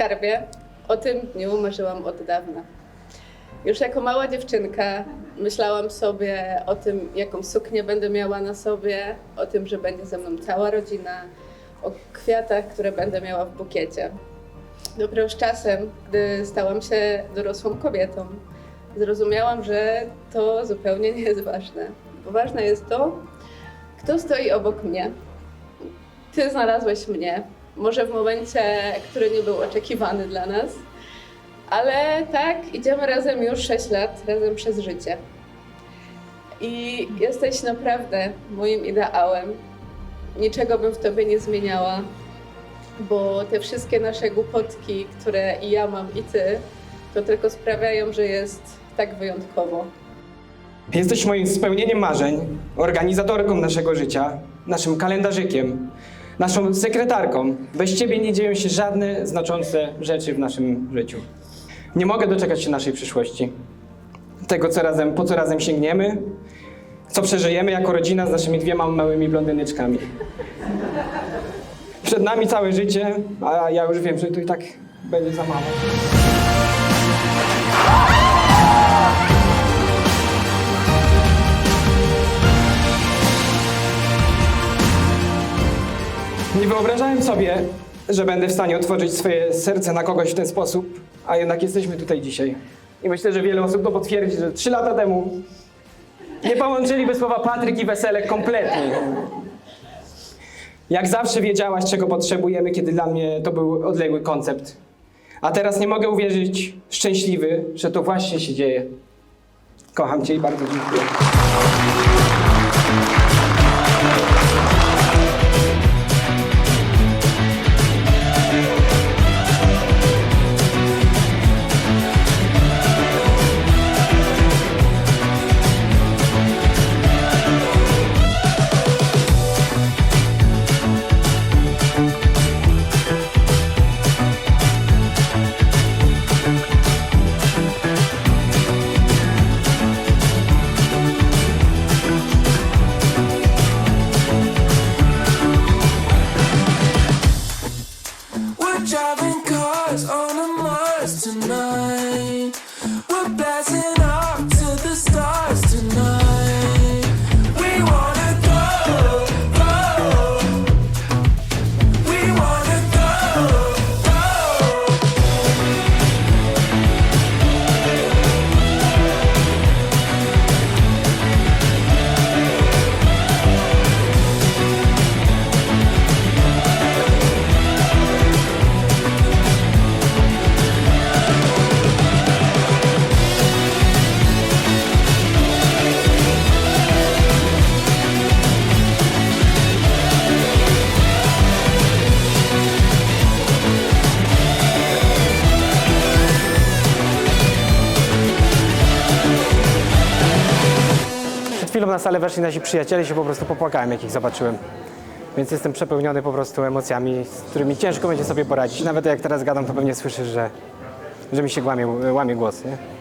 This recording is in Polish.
Skarbie, o tym dniu marzyłam od dawna. Już jako mała dziewczynka myślałam sobie o tym, jaką suknię będę miała na sobie, o tym, że będzie ze mną cała rodzina, o kwiatach, które będę miała w bukiecie. Dopiero z czasem, gdy stałam się dorosłą kobietą, zrozumiałam, że to zupełnie nie jest ważne. Bo ważne jest to, kto stoi obok mnie. Ty znalazłeś mnie, może w momencie, który nie był oczekiwany dla nas, ale tak, idziemy razem już 6 lat, razem przez życie. I jesteś naprawdę moim ideałem. Niczego bym w tobie nie zmieniała, bo te wszystkie nasze głupotki, które i ja mam, i ty, to tylko sprawiają, że jest tak wyjątkowo. Jesteś moim spełnieniem marzeń, organizatorką naszego życia, naszym kalendarzykiem, naszą sekretarką. Bez ciebie nie dzieją się żadne znaczące rzeczy w naszym życiu. Nie mogę doczekać się naszej przyszłości. Tego, co razem, po co razem sięgniemy, co przeżyjemy jako rodzina z naszymi dwiema małymi blondyneczkami. Przed nami całe życie, a ja już wiem, że to i tak będzie za mało. Nie wyobrażałem sobie, że będę w stanie otworzyć swoje serce na kogoś w ten sposób, a jednak jesteśmy tutaj dzisiaj. I myślę, że wiele osób to potwierdzi, że trzy lata temu nie połączyliby słowa Patryk i Weselek kompletnie. Jak zawsze wiedziałaś, czego potrzebujemy, kiedy dla mnie to był odległy koncept. A teraz nie mogę uwierzyć, szczęśliwy, że to właśnie się dzieje. Kocham Cię i bardzo dziękuję. Chwilą na salę weszli nasi przyjaciele i się po prostu popłakałem, jak ich zobaczyłem. Więc jestem przepełniony po prostu emocjami, z którymi ciężko będzie sobie poradzić. Nawet jak teraz gadam, to pewnie słyszysz, że, że mi się łamie, łamie głos. Nie?